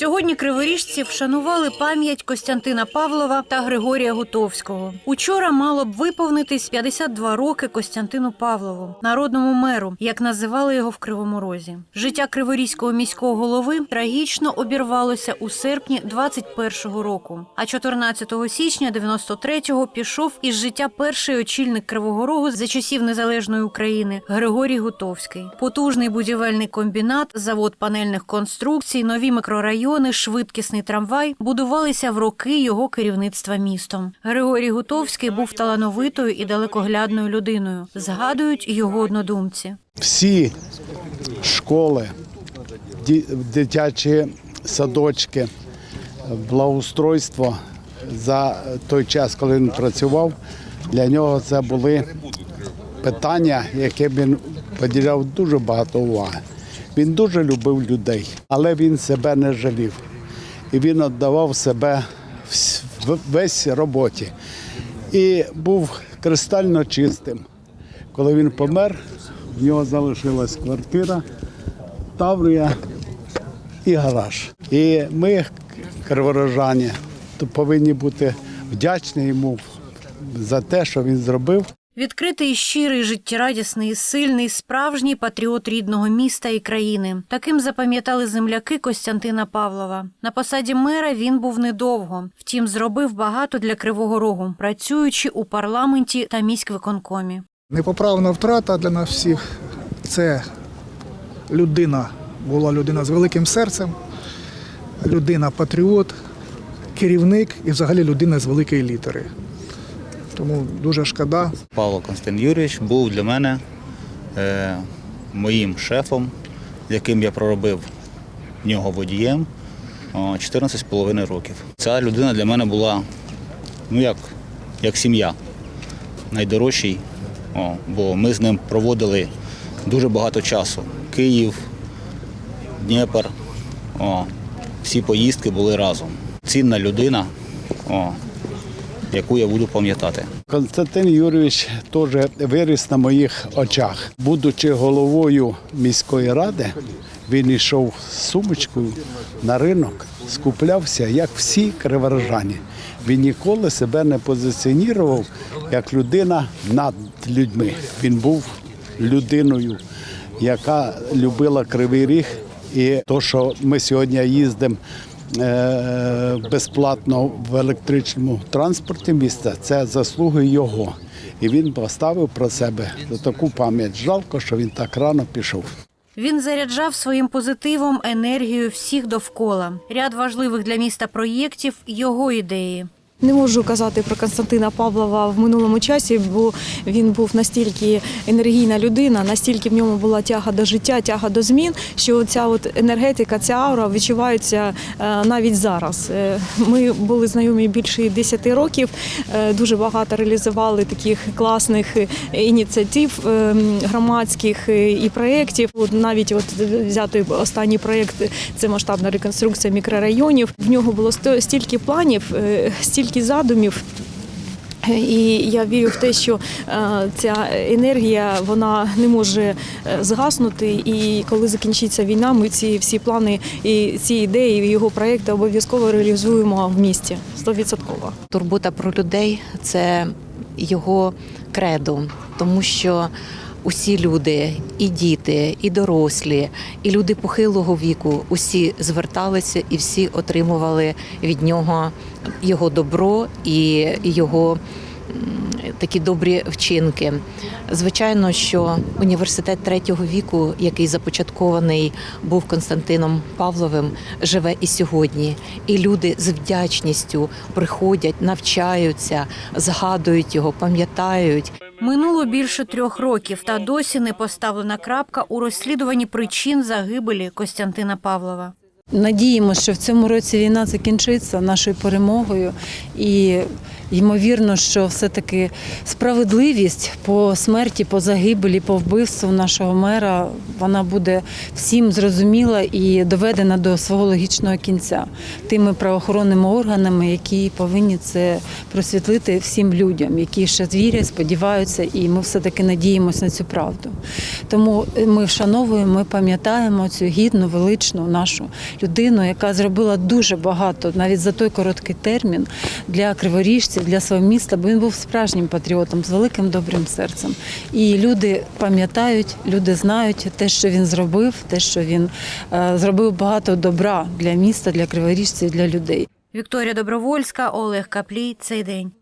Сьогодні криворіжці вшанували пам'ять Костянтина Павлова та Григорія Гутовського. Учора мало б виповнитись 52 роки Костянтину Павлову, народному меру, як називали його в Кривому Розі. Життя криворізького міського голови трагічно обірвалося у серпні 21-го року. А 14 січня 93-го пішов із життя перший очільник Кривого Рогу за часів незалежної України Григорій Гутовський. Потужний будівельний комбінат, завод панельних конструкцій, нові мікрорайони, швидкісний трамвай будувалися в роки його керівництва містом. Григорій Гутовський був талановитою і далекоглядною людиною. Згадують його однодумці. всі школи, дитячі садочки, благоустройство за той час, коли він працював, для нього це були питання, які він поділяв дуже багато уваги. Він дуже любив людей, але він себе не жалів. І він віддавав себе весь роботі. І був кристально чистим. Коли він помер, в нього залишилась квартира, таврія і гараж. І ми, криворожані, повинні бути вдячні йому за те, що він зробив. Відкритий, щирий, життєрадісний, сильний, справжній патріот рідного міста і країни. Таким запам'ятали земляки Костянтина Павлова. На посаді мера він був недовго, втім, зробив багато для Кривого Рогу, працюючи у парламенті та міськвиконкомі. Непоправна втрата для нас всіх це людина, була людина з великим серцем, людина патріот, керівник і взагалі людина з великої літери. Тому дуже шкода. Павло Константин Юрійович був для мене е, моїм шефом, яким я проробив в нього водієм 14,5 років. Ця людина для мене була ну як, як сім'я, найдорожчий, о, бо ми з ним проводили дуже багато часу. Київ, Дніпр, о, всі поїздки були разом. Цінна людина, о, яку я буду пам'ятати. Константин Юрійович теж виріс на моїх очах. Будучи головою міської ради, він йшов з сумочкою на ринок, скуплявся, як всі криворожані. Він ніколи себе не позиціонував як людина над людьми. Він був людиною, яка любила кривий ріг. І то, що ми сьогодні їздимо безплатно в електричному транспорті міста, це заслуги його. І він поставив про себе таку пам'ять. Жалко, що він так рано пішов. Він заряджав своїм позитивом енергію всіх довкола. Ряд важливих для міста проєктів його ідеї. Не можу казати про Константина Павлова в минулому часі, бо він був настільки енергійна людина, настільки в ньому була тяга до життя, тяга до змін, що ця от енергетика, ця аура відчувається е, навіть зараз. Е, Ми були знайомі більше 10 років, е, дуже багато реалізували таких класних ініціатив громадських і проєктів. От навіть от взяти останній проєкт це масштабна реконструкція мікрорайонів. В нього було стільки планів, е, стільки задумів. І я вірю в те, що е, ця енергія вона не може е, згаснути. І коли закінчиться війна, ми ці всі плани і ці ідеї, і його проекти обов'язково реалізуємо в місті 100%. Турбота про людей це його кредо, тому що усі люди, і діти, і дорослі, і люди похилого віку, усі зверталися і всі отримували від нього його добро і його такі добрі вчинки. Звичайно, що університет третього віку, який започаткований був Константином Павловим, живе і сьогодні. І люди з вдячністю приходять, навчаються, згадують його, пам'ятають. Минуло більше трьох років, та досі не поставлена крапка у розслідуванні причин загибелі Костянтина Павлова. Надіємося, що в цьому році війна закінчиться нашою перемогою, і ймовірно, що все-таки справедливість по смерті, по загибелі, по вбивству нашого мера вона буде всім зрозуміла і доведена до свого логічного кінця тими правоохоронними органами, які повинні це просвітлити всім людям, які ще вірять, сподіваються, і ми все таки надіємося на цю правду. Тому ми вшановуємо, ми пам'ятаємо цю гідну, величну нашу людину, яка зробила дуже багато навіть за той короткий термін для криворіжців, для свого міста, бо він був справжнім патріотом з великим добрим серцем. І люди пам'ятають, люди знають те, що він зробив, те, що він е, зробив багато добра для міста, для криворіжців, для людей. Вікторія Добровольська, Олег Каплій. Цей день.